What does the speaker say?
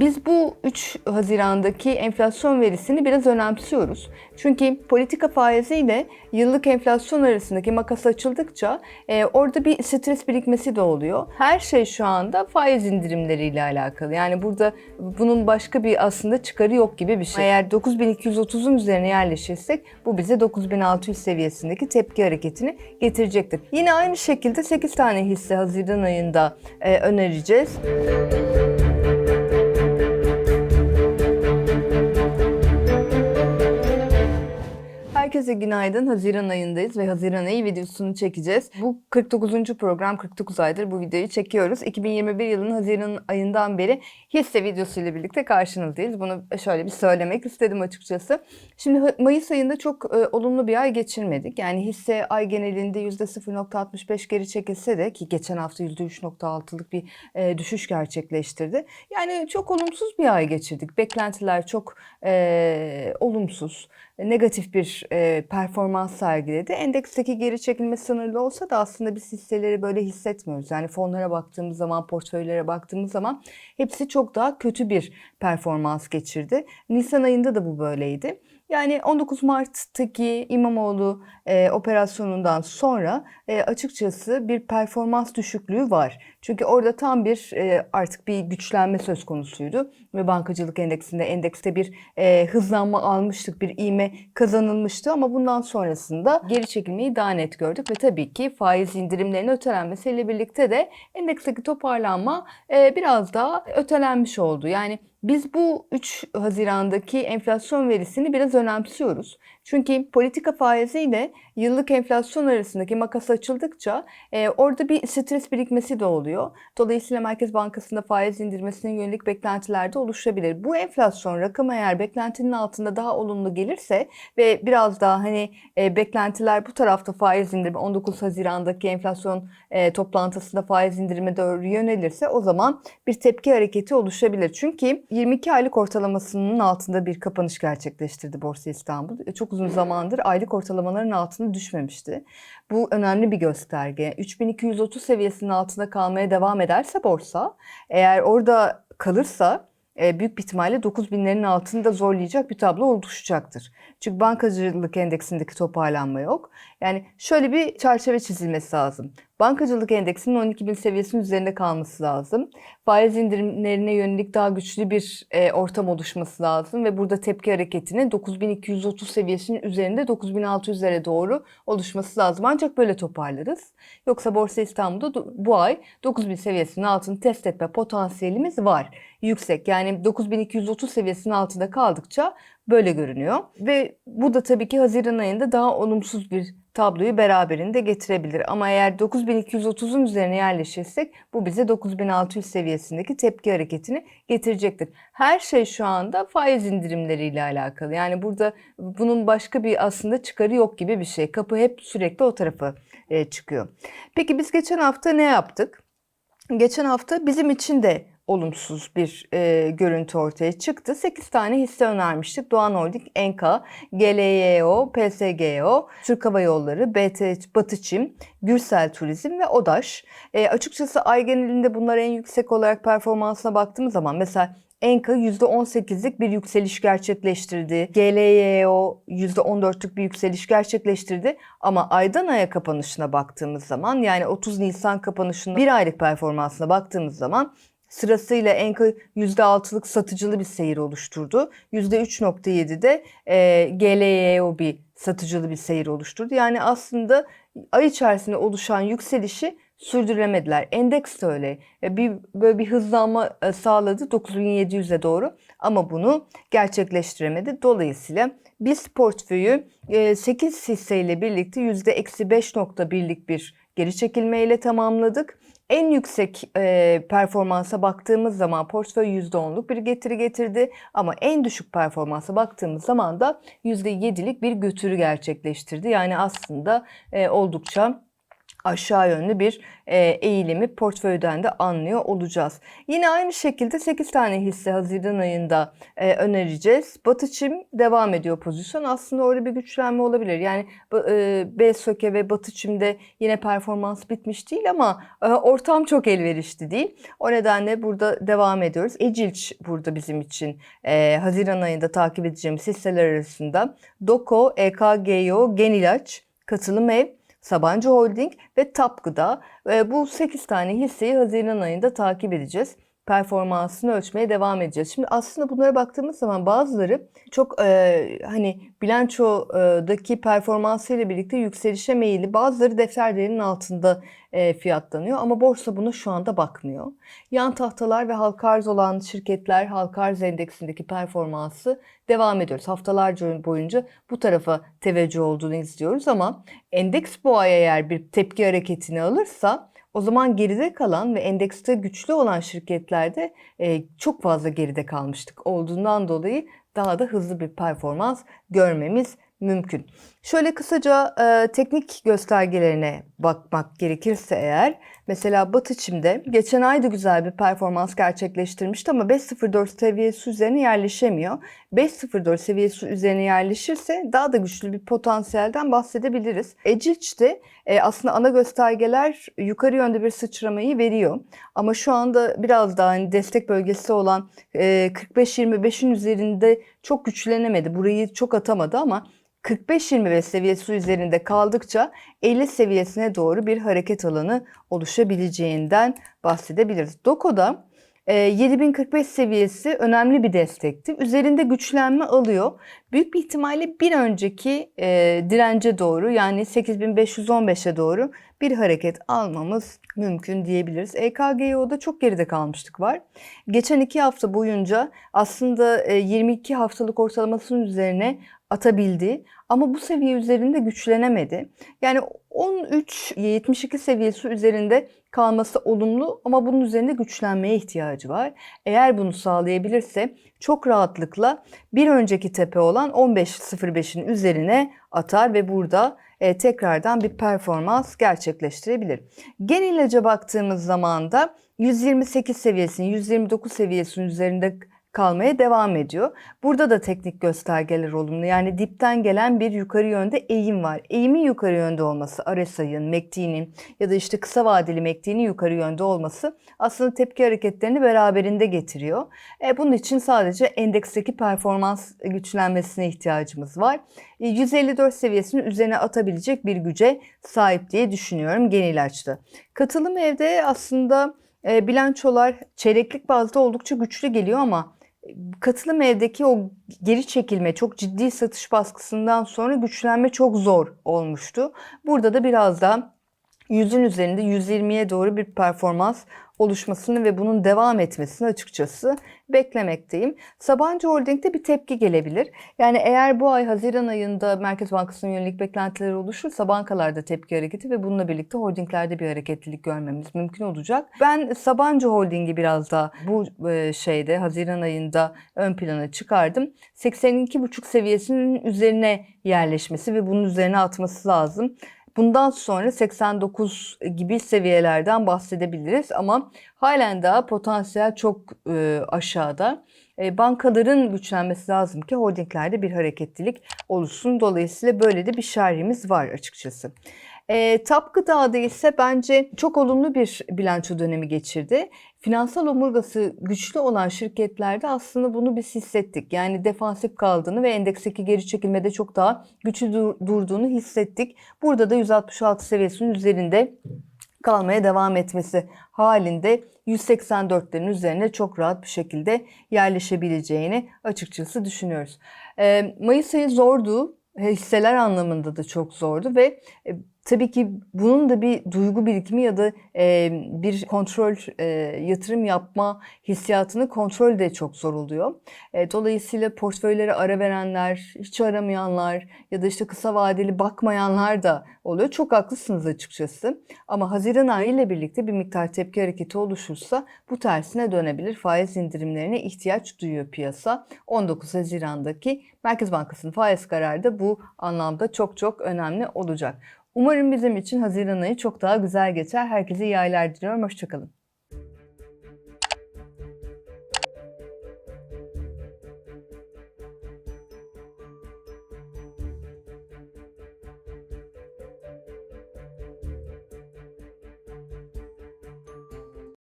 Biz bu 3 Haziran'daki enflasyon verisini biraz önemsiyoruz. Çünkü politika faiziyle yıllık enflasyon arasındaki makas açıldıkça e, orada bir stres birikmesi de oluyor. Her şey şu anda faiz indirimleriyle alakalı. Yani burada bunun başka bir aslında çıkarı yok gibi bir şey. Eğer 9230'un üzerine yerleşirsek bu bize 9600 seviyesindeki tepki hareketini getirecektir. Yine aynı şekilde 8 tane hisse Haziran ayında e, önereceğiz. Herkese günaydın. Haziran ayındayız ve Haziran ayı videosunu çekeceğiz. Bu 49. program 49 aydır bu videoyu çekiyoruz. 2021 yılının Haziran ayından beri hisse videosuyla birlikte karşınızdayız. Bunu şöyle bir söylemek istedim açıkçası. Şimdi Mayıs ayında çok e, olumlu bir ay geçirmedik. Yani hisse ay genelinde %0.65 geri çekilse de ki geçen hafta %3.6'lık bir e, düşüş gerçekleştirdi. Yani çok olumsuz bir ay geçirdik. Beklentiler çok e, olumsuz negatif bir e, performans sergiledi. Endeksteki geri çekilme sınırlı olsa da aslında biz hisseleri böyle hissetmiyoruz. Yani fonlara baktığımız zaman, portföylere baktığımız zaman hepsi çok daha kötü bir performans geçirdi. Nisan ayında da bu böyleydi. Yani 19 Mart'taki İmamoğlu e, operasyonundan sonra e, açıkçası bir performans düşüklüğü var. Çünkü orada tam bir e, artık bir güçlenme söz konusuydu ve bankacılık endeksinde endekste bir e, hızlanma almıştık, bir iğme kazanılmıştı ama bundan sonrasında geri çekilmeyi daha net gördük ve tabii ki faiz indirimlerinin ötelenmesiyle birlikte de endeksteki toparlanma e, biraz daha ötelenmiş oldu. Yani biz bu 3 Haziran'daki enflasyon verisini biraz önemsiyoruz. Çünkü politika faiziyle yıllık enflasyon arasındaki makas açıldıkça e, orada bir stres birikmesi de oluyor. Dolayısıyla Merkez Bankası'nda faiz indirmesine yönelik beklentiler de oluşabilir. Bu enflasyon rakamı eğer beklentinin altında daha olumlu gelirse ve biraz daha hani e, beklentiler bu tarafta faiz indirme 19 Haziran'daki enflasyon e, toplantısında faiz indirime doğru yönelirse o zaman bir tepki hareketi oluşabilir. Çünkü 22 aylık ortalamasının altında bir kapanış gerçekleştirdi Borsa İstanbul. E, çok uzun zamandır aylık ortalamaların altında düşmemişti. Bu önemli bir gösterge. 3230 seviyesinin altında kalmaya devam ederse borsa, eğer orada kalırsa e, büyük bir ihtimalle 9000'lerin altında zorlayacak bir tablo oluşacaktır. Çünkü bankacılık endeksindeki toparlanma yok. Yani şöyle bir çerçeve çizilmesi lazım. Bankacılık endeksinin 12.000 seviyesinin üzerinde kalması lazım. Faiz indirimlerine yönelik daha güçlü bir e, ortam oluşması lazım ve burada tepki hareketinin 9230 seviyesinin üzerinde 9600'lere doğru oluşması lazım. Ancak böyle toparlarız. Yoksa Borsa İstanbul'da bu ay 9000 seviyesinin altını test etme potansiyelimiz var. Yüksek yani 9230 seviyesinin altında kaldıkça böyle görünüyor. Ve bu da tabii ki Haziran ayında daha olumsuz bir tabloyu beraberinde getirebilir. Ama eğer 9230'un üzerine yerleşirsek bu bize 9600 seviyesindeki tepki hareketini getirecektir. Her şey şu anda faiz indirimleriyle alakalı. Yani burada bunun başka bir aslında çıkarı yok gibi bir şey. Kapı hep sürekli o tarafa e, çıkıyor. Peki biz geçen hafta ne yaptık? Geçen hafta bizim için de olumsuz bir e, görüntü ortaya çıktı. 8 tane hisse önermiştik. Doğan Holding, Enka, GLYO, PSGO, Türk Hava Yolları, BT, Batı Çim, Gürsel Turizm ve ODAŞ. E, açıkçası ay genelinde bunlar en yüksek olarak performansına baktığımız zaman mesela Enka %18'lik bir yükseliş gerçekleştirdi. GLYO %14'lük bir yükseliş gerçekleştirdi. Ama aydan aya kapanışına baktığımız zaman yani 30 Nisan kapanışında bir aylık performansına baktığımız zaman Sırasıyla Enka %6'lık satıcılı bir seyir oluşturdu. %3.7'de e, GLYO bir satıcılı bir seyir oluşturdu. Yani aslında ay içerisinde oluşan yükselişi sürdüremediler. Endeks de öyle. E, bir böyle bir hızlanma e, sağladı 9700'e doğru ama bunu gerçekleştiremedi. Dolayısıyla biz portföyü 8 hisseyle birlikte %-5.1'lik bir geri çekilmeyle tamamladık. En yüksek e, performansa baktığımız zaman portföy %10'luk bir getiri getirdi ama en düşük performansa baktığımız zaman da %7'lik bir götürü gerçekleştirdi. Yani aslında e, oldukça aşağı yönlü bir e, eğilimi portföyden de anlıyor olacağız. Yine aynı şekilde 8 tane hisse Haziran ayında e, önereceğiz. Batı Çim devam ediyor pozisyon. Aslında orada bir güçlenme olabilir. Yani e, BSÖK'e ve Batı Çim'de yine performans bitmiş değil ama ortam çok elverişli değil. O nedenle burada devam ediyoruz. Ecilç burada bizim için Haziran ayında takip edeceğimiz hisseler arasında. Doko, EKGO, Genilaç, Katılım Ev, Sabancı Holding ve Tap Gıda. E, bu 8 tane hisseyi Haziran ayında takip edeceğiz performansını ölçmeye devam edeceğiz. Şimdi aslında bunlara baktığımız zaman bazıları çok e, hani bilançodaki performansıyla birlikte yükselişe meyilli. Bazıları defter değerinin altında e, fiyatlanıyor ama borsa buna şu anda bakmıyor. Yan tahtalar ve halka arz olan şirketler halka arz endeksindeki performansı devam ediyoruz. Haftalarca boyunca bu tarafa teveccüh olduğunu izliyoruz ama endeks bu ay eğer bir tepki hareketini alırsa o zaman geride kalan ve endekste güçlü olan şirketlerde e, çok fazla geride kalmıştık. Olduğundan dolayı daha da hızlı bir performans görmemiz mümkün. Şöyle kısaca e, teknik göstergelerine bakmak gerekirse eğer mesela Batı Çim'de geçen ay da güzel bir performans gerçekleştirmişti ama 5.04 seviyesi üzerine yerleşemiyor. 5.04 seviyesi üzerine yerleşirse daha da güçlü bir potansiyelden bahsedebiliriz. Ecilç'te e, aslında ana göstergeler yukarı yönde bir sıçramayı veriyor. Ama şu anda biraz daha hani destek bölgesi olan e, 45-25'in üzerinde çok güçlenemedi. Burayı çok atamadı ama 45-25 seviyesi üzerinde kaldıkça 50 seviyesine doğru bir hareket alanı oluşabileceğinden bahsedebiliriz. Doko'da 7045 seviyesi önemli bir destekti. Üzerinde güçlenme alıyor. Büyük bir ihtimalle bir önceki e, dirence doğru yani 8515'e doğru bir hareket almamız mümkün diyebiliriz. EKGO'da çok geride kalmıştık var. Geçen iki hafta boyunca aslında e, 22 haftalık ortalamasının üzerine atabildi ama bu seviye üzerinde güçlenemedi. Yani 13-72 seviyesi üzerinde kalması olumlu ama bunun üzerinde güçlenmeye ihtiyacı var. Eğer bunu sağlayabilirse çok rahatlıkla bir önceki tepe olan 15.05'in üzerine atar ve burada e, tekrardan bir performans gerçekleştirebilir. Gen ilaca baktığımız zaman da 128 seviyesinin 129 seviyesinin üzerinde kalmaya devam ediyor. Burada da teknik göstergeler olumlu. Yani dipten gelen bir yukarı yönde eğim var. Eğimin yukarı yönde olması, RSI'ın, MACD'nin ya da işte kısa vadeli MACD'nin yukarı yönde olması aslında tepki hareketlerini beraberinde getiriyor. E, bunun için sadece endeksteki performans güçlenmesine ihtiyacımız var. E, 154 seviyesinin üzerine atabilecek bir güce sahip diye düşünüyorum genel ilaçta. Katılım evde aslında e, bilançolar çeyreklik bazda oldukça güçlü geliyor ama katılım evdeki o geri çekilme, çok ciddi satış baskısından sonra güçlenme çok zor olmuştu. Burada da biraz daha yüzün üzerinde 120'ye doğru bir performans oluşmasını ve bunun devam etmesini açıkçası beklemekteyim. Sabancı Holding'de bir tepki gelebilir. Yani eğer bu ay Haziran ayında Merkez Bankası'nın yönelik beklentileri oluşursa bankalarda tepki hareketi ve bununla birlikte holdinglerde bir hareketlilik görmemiz mümkün olacak. Ben Sabancı Holding'i biraz daha bu e, şeyde Haziran ayında ön plana çıkardım. 82,5 seviyesinin üzerine yerleşmesi ve bunun üzerine atması lazım. Bundan sonra 89 gibi seviyelerden bahsedebiliriz ama halen daha potansiyel çok e, aşağıda. E, bankaların güçlenmesi lazım ki holdinglerde bir hareketlilik oluşsun. Dolayısıyla böyle de bir şerhimiz var açıkçası. E, TAP Gıda'da ise bence çok olumlu bir bilanço dönemi geçirdi. Finansal omurgası güçlü olan şirketlerde aslında bunu biz hissettik. Yani defansif kaldığını ve endeksteki geri çekilmede çok daha güçlü dur- durduğunu hissettik. Burada da 166 seviyesinin üzerinde kalmaya devam etmesi halinde 184'lerin üzerine çok rahat bir şekilde yerleşebileceğini açıkçası düşünüyoruz. Ee, Mayıs ayı zordu. Hisseler anlamında da çok zordu ve e, Tabii ki bunun da bir duygu birikimi ya da e, bir kontrol e, yatırım yapma hissiyatını kontrol de çok zor oluyor. E, dolayısıyla portföylere ara verenler, hiç aramayanlar ya da işte kısa vadeli bakmayanlar da oluyor. Çok haklısınız açıkçası. Ama Haziran ayı ile birlikte bir miktar tepki hareketi oluşursa bu tersine dönebilir. Faiz indirimlerine ihtiyaç duyuyor piyasa. 19 Haziran'daki Merkez Bankası'nın faiz kararı da bu anlamda çok çok önemli olacak. Umarım bizim için Haziran ayı çok daha güzel geçer. Herkese iyi aylar diliyorum. Hoşçakalın.